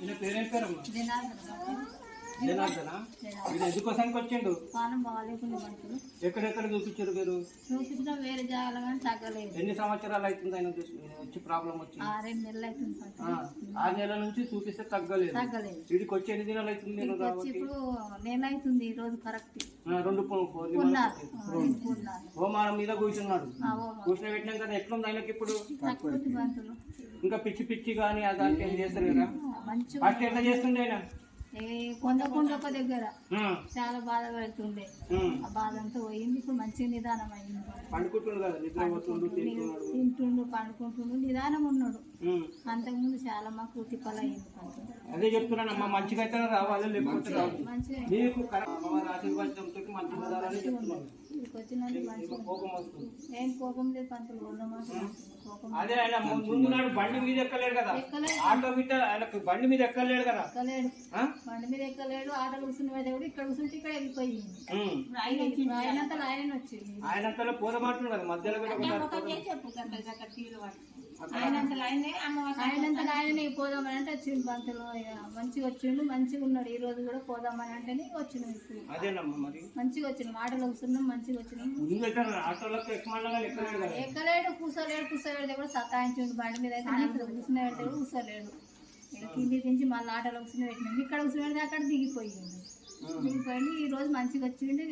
ఈయన పేరేం పేరమ్మా? జనార్దన ఈయన ఎందుకోసానికి వచ్చిండు? బాగాలేకుండా ఎక్కడెక్కడ చూపించారు మీరు? చూపించిన వేరే జాగాలో కానీ తగ్గలేదు. ఎన్ని సంవత్సరాలు అవుతుంది ఆయన చూసి- వచ్చి ప్రాబ్లం వచ్చి ఆరేడు నెలలు అవుతుంది ఆ, ఆరు నెలల నుంచి చూపిస్తే తగ్గలేదు. తగ్గలేదు. వీడికి వచ్చి ఎన్ని దినాలు అవుతుంది నేను వచ్చి కాబట్టి? ఇప్పుడు నెల అవుతుంది ఈ రోజు కరెక్ట్. ఆ, రెండు పో- పో- ఉన్నారు. ఉన్నారు. హోమానం మీద కూర్చున్నాడు. కదా ఎట్లుంది ఆయనకి ఇప్పుడు? తక్కువ ఇంకా పిచ్చి పిచ్చి కానీ దానికి ఏం చేస్తలేరా? మంచిగా ఫస్ట్ ఎట్లా చేస్తుండే ఆయన? ఏ కొండకుండా ఒక దగ్గర చాలా బాధ పెడుతుండే. ఆ బాధ అంతా పోయింది. ఇప్పుడు మంచిగా నిదానం అయింది. తింటుండు. పండుకుంటుండు నిదానం ఉన్నాడు. అంతకుముందు చాలా మాకు తిప్పలు అయింది అదే చెప్తున్నాను అమ్మ మంచిగా అయితే రావాలి లేకపోతే మంచిగా ఏం కోపం లేదు పంతులు అదే ఆయన ముందు నాడు బండి మీద ఎక్కలేడు కదా. ఆటో మీద ఆయనకు బండి మీద ఎక్కలేడు కదా. ఎక్కలేడు. ఆ? బండి మీద ఎక్కలేడు ఆటలు కూర్చుని పోతే కూడా ఇక్కడ కూర్చుంటే ఇక్కడ వెళ్ళిపోయింది ఉమ్. ఇప్పుడు ఆయనంతా ఆయన వచ్చింది ఆయనంతలో పోదమంటున్నాడు కదా మధ్యలో కూడా ఒకసారి ఆయనంతా ఆయననే పోదామని అంటే వచ్చిండు పంతులు ఇక మంచిగా వచ్చిండు మంచిగా ఉన్నాడు. ఈ రోజు కూడా పోదామని అంటేనే వచ్చినాం ఇప్పుడు. అదేనమ్మా మరి? మంచిగా వచ్చినాం ఆటలు కూర్చున్నాం మంచిగా వచ్చినాం. ఎక్కలేడు కూర్చోలేడు కూర్చోలేడు కూడా సతాయించిండు బండి మీద అయితే. కూర్చుని పెడితే కూడా కూర్చోలేడు కింది దించి మళ్ళీ ఆటోలో కూర్చుని పెట్టినాం. ఇక్కడ కూర్చుని పెడితే అక్కడ దిగిపోయింది దిగిపోయింది ఈ రోజు మంచిగా వచ్చిండు.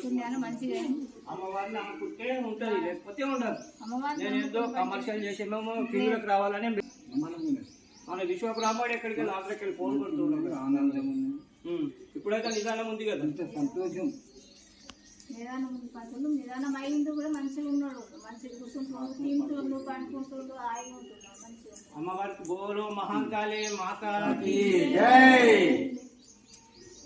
పుణ్యాలు మంచిగా అయింది. అమ్మవారిని నమ్ముకుంటే ఉంటది లేకపోతే ఉండదు. అమ్మవారు నేను ఏదో కమర్షియల్ చేసి మేము టీవీలోకి రావాలని మన విశ్వబ్రాహ్మణుడు ఎక్కడికి వెళ్ళి ఆంధ్రకి వెళ్ళి ఫోన్ కొడుతున్నాడు ఉమ్. ఇప్పుడైతే నిదానం ఉంది కదా. సంతోషం. నిదానం ఉంది పంతులు నిదానం అయింది కూడా మంచిగా ఉన్నాడు. మంచిగా కూర్చుంటుండు తింటుండు పండుకుంటుండు హాయిగా ఉంటున్నాడు మంచిగా ఉన్నాడు. అమ్మవారికి బోలో మహాంకాళి మాతాకి. జై!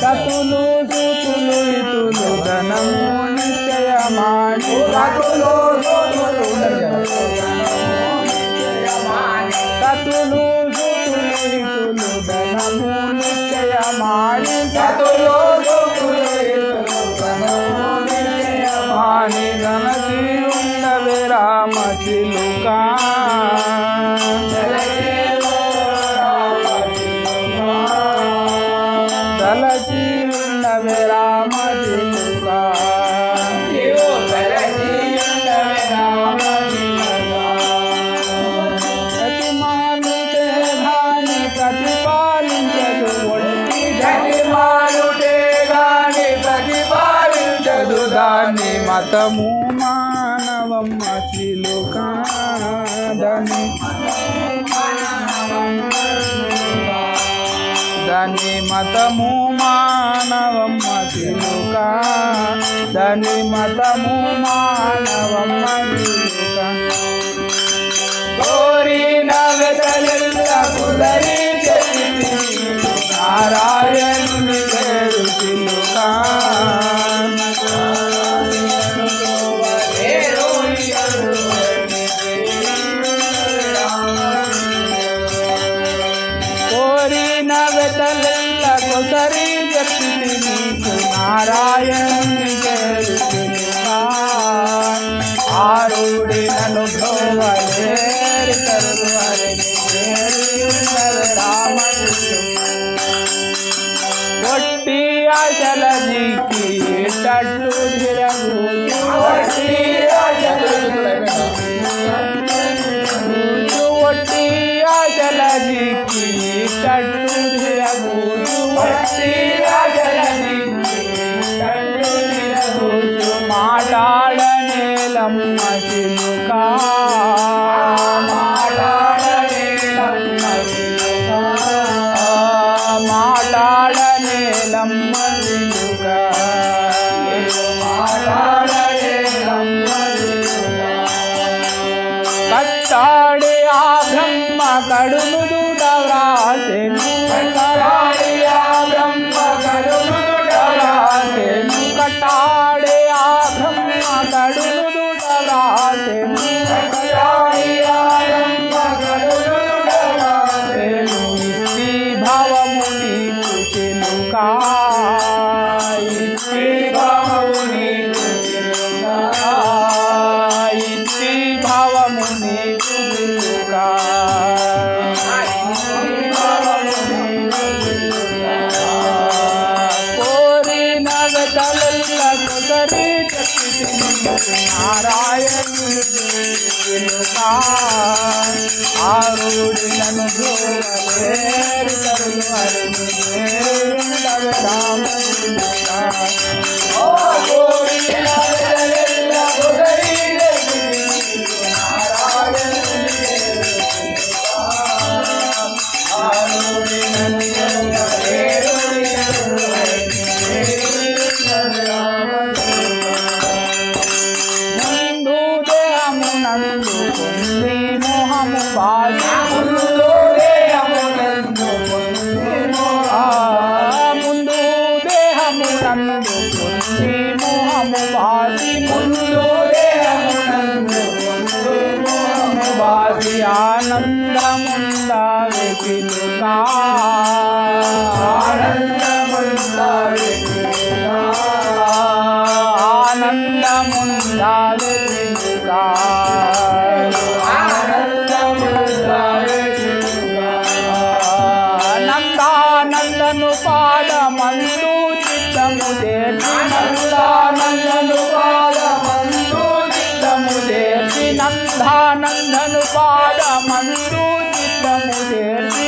కతులు సుతులు ఇతులు ధనము నిశ్చయమాని కతులు సుతులు కతులు సుతులు ఇతులు ధనము నిశ్చయమాని కతులు సుతులు నిశ్చయమాని దాన్ని మతము మానవమ్మ చిలుకా కాదని దాని మతము మానవమ్మ చిలుక కాదని మతము మానవమ్మ చిలుక కోరిన వెదలెల్ల కుదరి నారాయణుని పేరు చిలుక ఆరుడి నన్ను వేరు తరులు అరుగు వేరు రామ ఓ ఆనందముండాలి ఆనందముండాలి ఆనందముండాలి నందానందను పాదమందు చిత్తము చేర్చి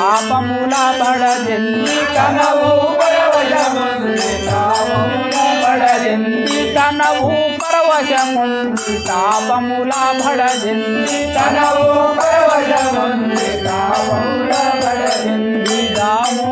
పాపముల పడజెల్లి తనవు పడజెల్లి తనవు పరవశముంది పాపముల పడజెల్లి తనవు పరవశముంది పాపముల పడజెల్లి దాము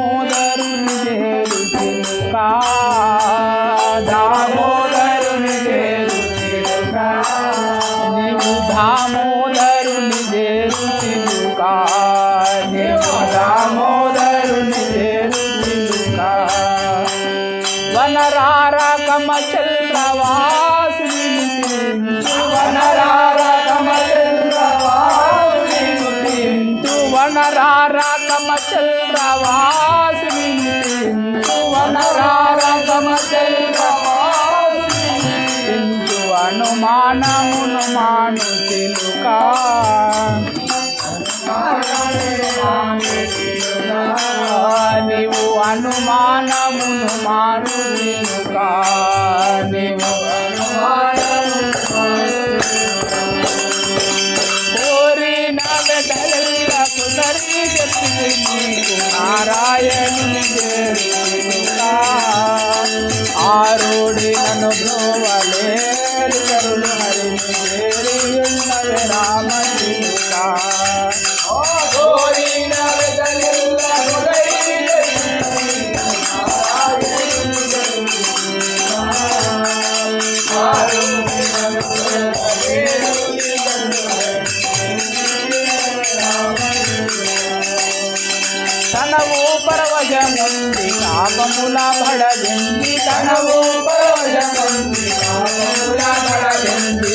आने के लोका నీవు అనుమానమును మారు నీవు కోరిన వెదల కుదరి నీకు నారాయణుని ఆరోడి అనుభవలే ఉపయోజముంది పాపముల పడదింది తన ఉపయోజముంది పాపముల పడదింది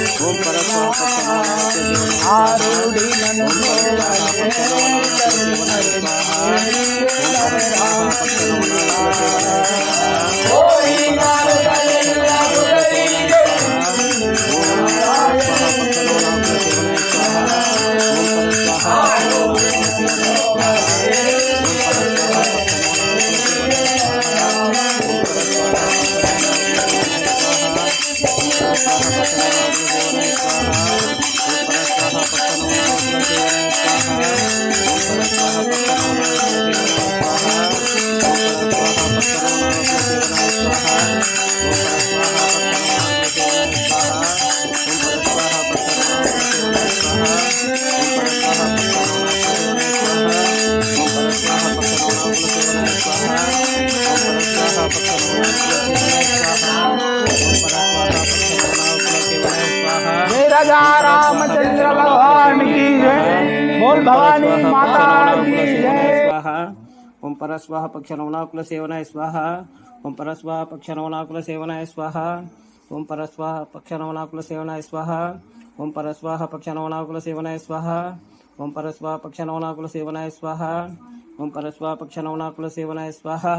ಓಂ ಪರಸ್ವಾಮ ಓಂ ಪರಸ್ವಾಮ भवानी माता की जय ओम पक्ष नवनाकुल सेवनाय स्वाहा ओम परस्वाह पक्ष नवनाकुल सेवनाय स्वाहा ओम परस्वाह पक्ष नवनाकुल सेवनाय स्वाहा ओम परस्वाह पक्ष नवनाकुल सेवनाय स्वाहा ओम परस्वाह पक्ष नवनाकुल सेवनाय स्वाहा ओम परस्वाह पक्ष नवनाकुल सेवनाय स्वाहा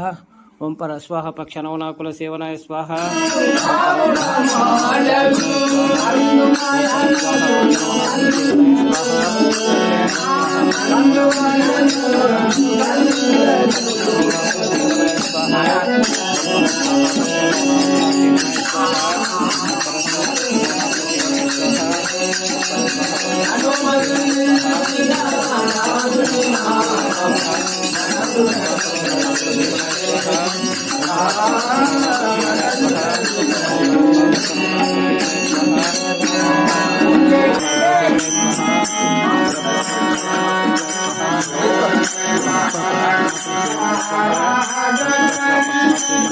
ओम परस्वाह पक्ष नवनाकुल सेवनाय स्वाहा ओम पक्ष नवनाकुल सेवनाय स्वाहा Gracias.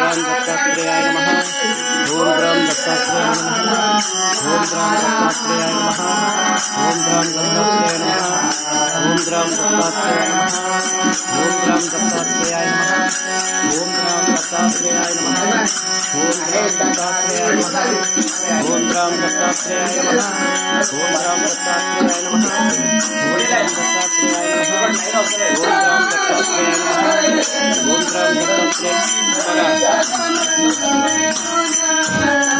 दत्तात्रेय नमः ओम ब्रह्म दत्तात्रेय ओम ग्राम दत्तात्रेय नमः ओम ग्राम दत्तात्रेय नमः ओम ग्राम दत्तात्रेय नमः ओम ग्राम दत्तात्रेय नमः ओम ग्राम दत्तात्रेय नमः ओम ग्राम दत्तात्रेय नमः ओम ग्राम दत्तात्रेय नमः ओम ग्राम दत्तात्रेय नमः ओम ग्राम दत्तात्रेय नमः ओम ग्राम दत्तात्रेय नमः ओम ग्राम दत्तात्रेय नमः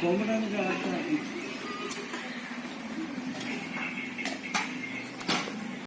కోమడానికి